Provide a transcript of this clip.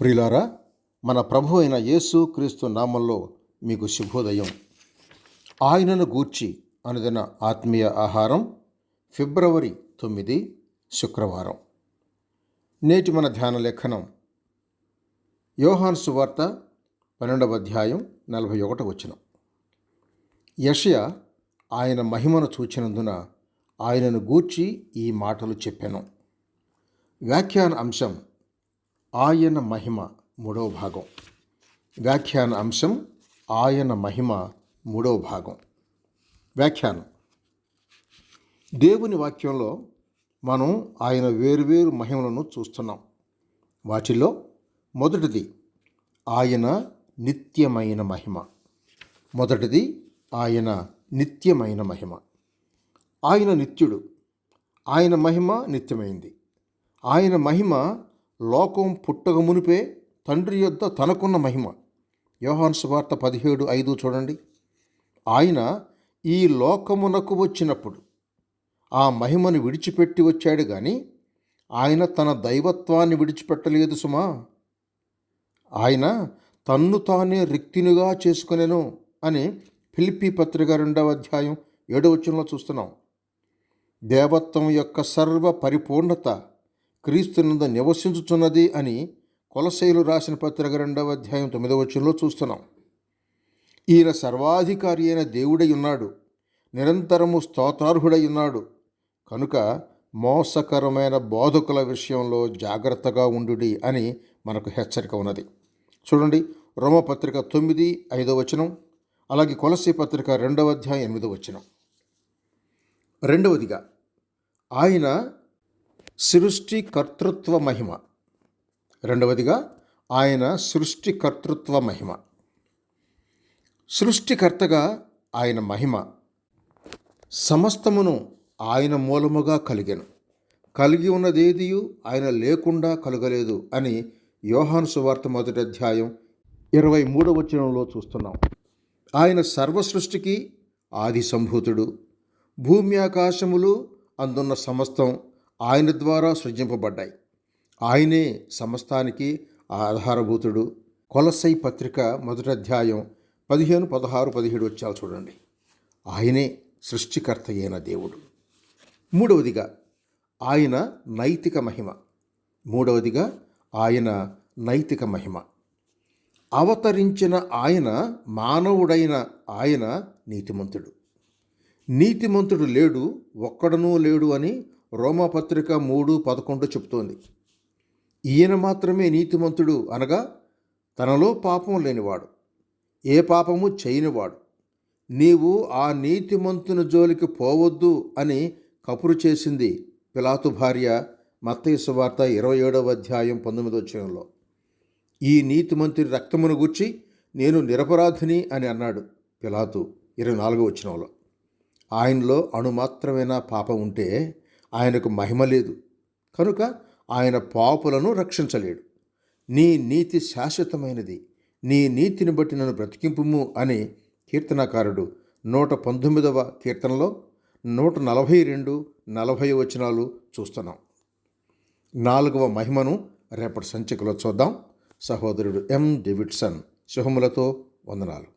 ప్రియులారా మన ప్రభు అయిన యేసు క్రీస్తు నామంలో మీకు శుభోదయం. ఆయనను గూర్చి అనుదిన ఆత్మీయ ఆహారం ఫిబ్రవరి తొమ్మిది శుక్రవారం. నేటి మన ధ్యాన లేఖనం యోహాన్ సువార్త పన్నెండవ అధ్యాయం నలభై ఒకట వచనం. యషయ ఆయన మహిమను చూచినందున ఆయనను గూర్చి ఈ మాటలు చెప్పాను. వ్యాఖ్యాన అంశం ఆయన మహిమ మూడవ భాగం. వ్యాఖ్యాన అంశం ఆయన మహిమ మూడవ భాగం. వ్యాఖ్యానం. దేవుని వాక్యంలో మనం ఆయన వేరువేరు మహిమలను చూస్తున్నాం. వాటిలో మొదటిది ఆయన నిత్యమైన మహిమ. మొదటిది ఆయన నిత్యమైన మహిమ. ఆయన నిత్యుడు. ఆయన మహిమ నిత్యమైంది. ఆయన మహిమ లోకం పుట్టక మునిపే తండ్రి యొద్ద తనకున్న మహిమ. యోహాన్ సువార్త పదిహేడు ఐదు చూడండి. ఆయన ఈ లోకమునకు వచ్చినప్పుడు ఆ మహిమను విడిచిపెట్టి వచ్చాడు కానీ ఆయన తన దైవత్వాన్ని విడిచిపెట్టలేదు సుమా. ఆయన తన్ను తానే రిక్తినుగా చేసుకునేను అని ఫిలిపి పత్రిక రెండవ అధ్యాయం ఏడవచనంలో చూస్తున్నాం. దేవత్వం యొక్క సర్వ పరిపూర్ణత క్రీస్తునంద నివసించుచున్నది అని కొలశైలు రాసిన పత్రిక రెండవ అధ్యాయం తొమ్మిదవ వచనంలో చూస్తున్నాం. ఈయన సర్వాధికారి అయిన దేవుడై ఉన్నాడు. నిరంతరము స్తోత్రార్హుడై ఉన్నాడు. కనుక మోసకరమైన బోధకుల విషయంలో జాగ్రత్తగా ఉండుడి అని మనకు హెచ్చరిక ఉన్నది. చూడండి రోమపత్రిక తొమ్మిది ఐదో వచనం అలాగే కొలసి పత్రిక రెండవ అధ్యాయం ఎనిమిదో వచనం. రెండవదిగా ఆయన సృష్టి కర్తృత్వ మహిమ రెండవదిగా ఆయన సృష్టి కర్తృత్వ మహిమ సృష్టికర్తగా ఆయన మహిమ. సమస్తమును ఆయన మూలముగా కలిగెను. కలిగి ఉన్నదేదియు ఆయన లేకుండా కలగలేదు అని యోహాను సువార్త మొదటి అధ్యాయం ఇరవై మూడవ వచనంలో చూస్తున్నాం. ఆయన సర్వ సృష్టికి ఆది సంభూతుడు భూమి ఆకాశములు అందున్న సమస్తం ఆయన ద్వారా సృజింపబడ్డాయి. ఆయనే సమస్తానికి ఆధారభూతుడు. కొలసై పత్రిక మొదటి అధ్యాయం పదిహేను పదహారు పదిహేడు వచ్చాలు చూడండి. ఆయనే సృష్టికర్త అయిన దేవుడు. మూడవదిగా ఆయన నైతిక మహిమ. మూడవదిగా ఆయన నైతిక మహిమ. అవతరించిన ఆయన మానవుడైన ఆయన నీతిమంతుడు. నీతిమంతుడు లేడు ఒక్కడనూ లేడు అని రోమపత్రిక మూడు పదకొండు చెబుతోంది. ఈయన మాత్రమే నీతిమంతుడు అనగా తనలో పాపం లేనివాడు. ఏ పాపము చేయనివాడు. నీవు ఆ నీతిమంతుని జోలికి పోవద్దు అని కపురు చేసింది పిలాతు భార్య మత్తయ్య వార్త ఇరవై ఏడవ అధ్యాయం పంతొమ్మిదో వచ్చంలో ఈ నీతిమంతుని రక్తమును గుర్చి నేను నిరపరాధిని అని అన్నాడు పిలాతు ఇరవై నాలుగో వచ్చినంలో ఆయనలో అణుమాత్రమైన పాపం ఉంటే ఆయనకు మహిమ లేదు. కనుక ఆయన పాపులను రక్షించలేడు. నీ నీతి శాశ్వతమైనది. నీ నీతిని బట్టి నన్ను బ్రతికింపుము అని కీర్తనాకారుడు నూట పంతొమ్మిదవ కీర్తనలో నూట నలభై రెండు నలభై వచనాలు చూస్తున్నాం. నాలుగవ మహిమను రేపటి సంచికలో చూద్దాం. సహోదరుడు ఎం. డేవిడ్సన్ శుభములతో వందనాలు.